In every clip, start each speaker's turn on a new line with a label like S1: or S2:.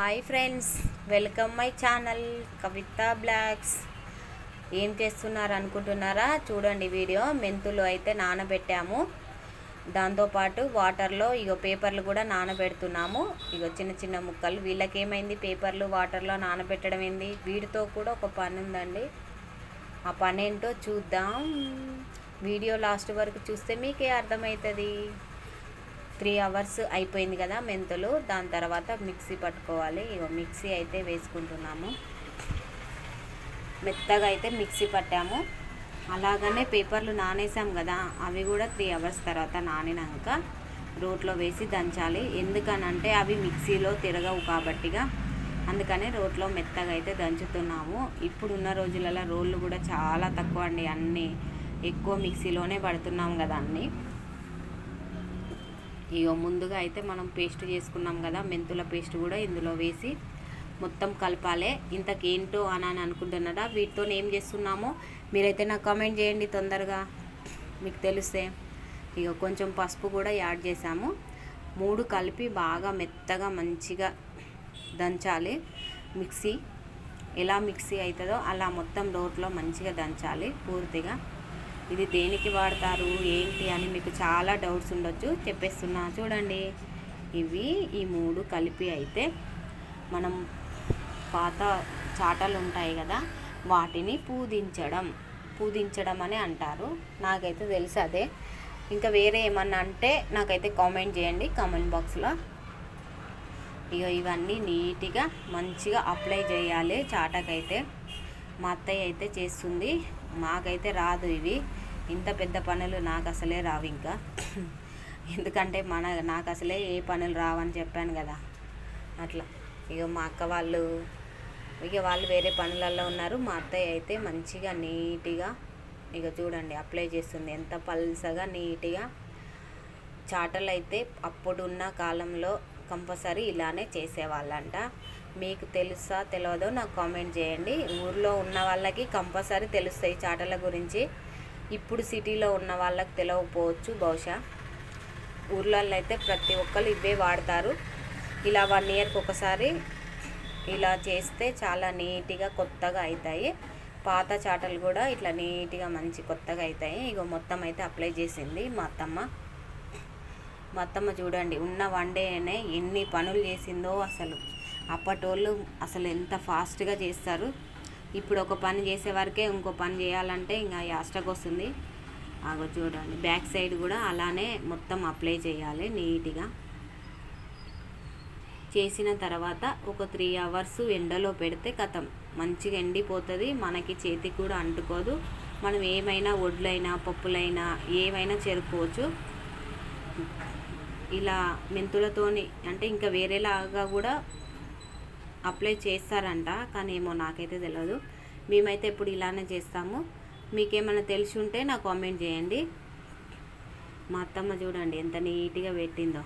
S1: Hi friends welcome my channel Kavitha blogs. ఏం చేస్తున్నారు అనుకుంటున్నారా? చూడండి వీడియో. మెంతులు అయితే నానబెట్టాము. దాంతోపాటు వాటర్లో ఇగో పేపర్లు కూడా నానబెడుతున్నాము. ఇగో చిన్న చిన్న ముక్కలు. వీళ్ళకేమైంది? పేపర్లు వాటర్లో నానబెట్టడం ఏంది? వీటితో కూడా ఒక పని ఉందండి. ఆ పని ఏంటో చూద్దాం. వీడియో లాస్ట్ వరకు చూస్తే మీకే అర్థమవుతుంది. త్రీ అవర్స్ అయిపోయింది కదా మెంతులు. దాని తర్వాత మిక్సీ పట్టుకోవాలి. ఇగో మిక్సీ అయితే వేసుకుంటున్నాము. మెత్తగా అయితే మిక్సీ పట్టాము. అలాగనే పేపర్లు నానేసాం కదా అవి కూడా త్రీ అవర్స్ తర్వాత నానినాక రోట్లో వేసి దంచాలి. ఎందుకనంటే అవి మిక్సీలో తిరగవు కాబట్టిగా. అందుకనే రోట్లో మెత్తగా అయితే దంచుతున్నాము. ఇప్పుడున్న రోజులలో రోళ్ళు కూడా చాలా తక్కువ అండి. అన్నీ ఎక్కువ మిక్సీలోనే పడుతున్నాం కదా అన్నీ. ఇగో ముందుగా అయితే మనం పేస్ట్ చేసుకున్నాం కదా మెంతుల పేస్ట్ కూడా ఇందులో వేసి మొత్తం కలపాలి. ఇంతకేంటో అని అని అనుకుంటున్నారా? వీటితో ఏం చేస్తున్నామో మీరైతే నాకు కామెంట్ చేయండి తొందరగా. మీకు తెలిస్తే. ఇక కొంచెం పసుపు కూడా యాడ్ చేసాము మూడు కలిపి బాగా మెత్తగా మంచిగా దంచాలి. మిక్సీ ఎలా మిక్సీ అవుతుందో అలా మొత్తం రోట్లో మంచిగా దంచాలి పూర్తిగా. ఇది దేనికి వాడతారు? ఏంటి అని మీకు చాలా డౌట్స్ ఉండొచ్చు. చెప్పేస్తున్నా. చూడండి. ఇవి ఈ మూడు కలిపి అయితే మనం పాత చాటలు ఉంటాయి కదా వాటిని పూదించడం. పూదించడం అని అంటారు. నాకైతే తెలుసు అదే. ఇంకా వేరే ఏమన్నా అంటే నాకైతే కామెంట్ చేయండి కామెంట్ బాక్స్లో. ఇక ఇవన్నీ నీట్గా మంచిగా అప్లై చేయాలి చాటకైతే. మా అత్తయ్య అయితే చేస్తుంది. మాకైతే రాదు ఇవి. ఇంత పెద్ద పనులు నాకు అసలే రావు ఇంకా. ఎందుకంటే మన నాకు అసలే ఏ పనులు రావని చెప్పాను కదా. అట్లా. ఇక మా అక్క వాళ్ళు ఇక వాళ్ళు వేరే పనులలో ఉన్నారు. మా అత్తయ్య అయితే మంచిగా నీట్గా ఇక చూడండి అప్లై చేస్తుంది. ఎంత పల్సగా నీట్గా చాటలు అయితే అప్పుడున్న కాలంలో కంపల్సరీ ఇలానే చేసేవాళ్ళంట. మీకు తెలుసా తెలియదో నాకు కామెంట్ చేయండి. ఊర్లో ఉన్న వాళ్ళకి కంపల్సరీ తెలుస్తాయి చాటల గురించి. ఇప్పుడు సిటీలో ఉన్న వాళ్ళకి తెలియకపోవచ్చు బహుశా. ఊర్లలో అయితే ప్రతి ఒక్కరు ఇవే వాడతారు. ఇలా వన్ ఇయర్కి ఒకసారి ఇలా చేస్తే చాలా నీట్గా కొత్తగా అవుతాయి పాత చాటలు కూడా ఇట్లా నీట్గా మంచి కొత్తగా అవుతాయి ఇగో మొత్తం అయితే అప్లై చేసింది మా అత్తమ్మ. మా అత్తమ్మ చూడండి ఉన్న వన్ డేనే ఎన్ని పనులు చేసిందో అసలు. అప్పటోళ్ళు అసలు ఎంత ఫాస్ట్గా చేస్తారు. ఇప్పుడు ఒక పని చేసే వరకే ఇంకో పని చేయాలంటే ఇంకా యాస్టకు వస్తుంది ఆగో చూడండి బ్యాక్ సైడ్ కూడా అలానే మొత్తం అప్లై చేయాలి నీట్గా. చేసిన తర్వాత ఒక త్రీ అవర్స్ ఎండలో పెడితే కథం మంచిగా ఎండిపోతుంది మనకి చేతికి కూడా అంటుకోదు. మనం ఏమైనా వడ్లైనా పప్పులైనా ఏమైనా చేరుకోవచ్చు. ఇలా మెంతులతోని అంటే ఇంకా వేరేలాగా కూడా అప్లై చేస్తారంట కానీ ఏమో నాకైతే తెలియదు మేమైతే ఇప్పుడు ఇలానే చేస్తాము. మీకేమైనా తెలిసి ఉంటే నాకు కామెంట్ చేయండి. మా అత్తమ్మ చూడండి ఎంత నీట్గా పెట్టిందో.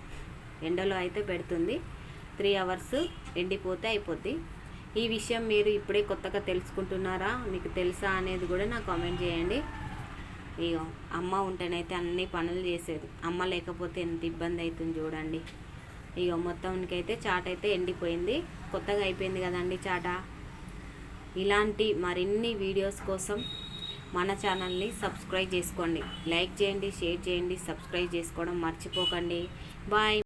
S1: ఎండలో అయితే పెడుతుంది. త్రీ అవర్స్ ఎండిపోతే అయిపోద్ది. ఈ విషయం మీరు ఇప్పుడే కొత్తగా తెలుసుకుంటున్నారా? మీకు తెలుసా అనేది కూడా నాకు కామెంట్ చేయండి. ఇగో అమ్మ ఉంటేనైతే అన్ని పనులు చేసేది. అమ్మ లేకపోతే ఎంత ఇబ్బంది అవుతుంది చూడండి. ఇక మొత్తానికైతే చాట్ అయితే ఎండిపోయింది. కొత్తగా అయిపోయింది కదండి చాట? ఇలాంటి మరిన్ని వీడియోస్ కోసం మన ఛానల్ని సబ్స్క్రైబ్ చేసుకోండి. లైక్ చేయండి షేర్ చేయండి సబ్స్క్రైబ్ చేసుకోవడం మర్చిపోకండి. బాయ్.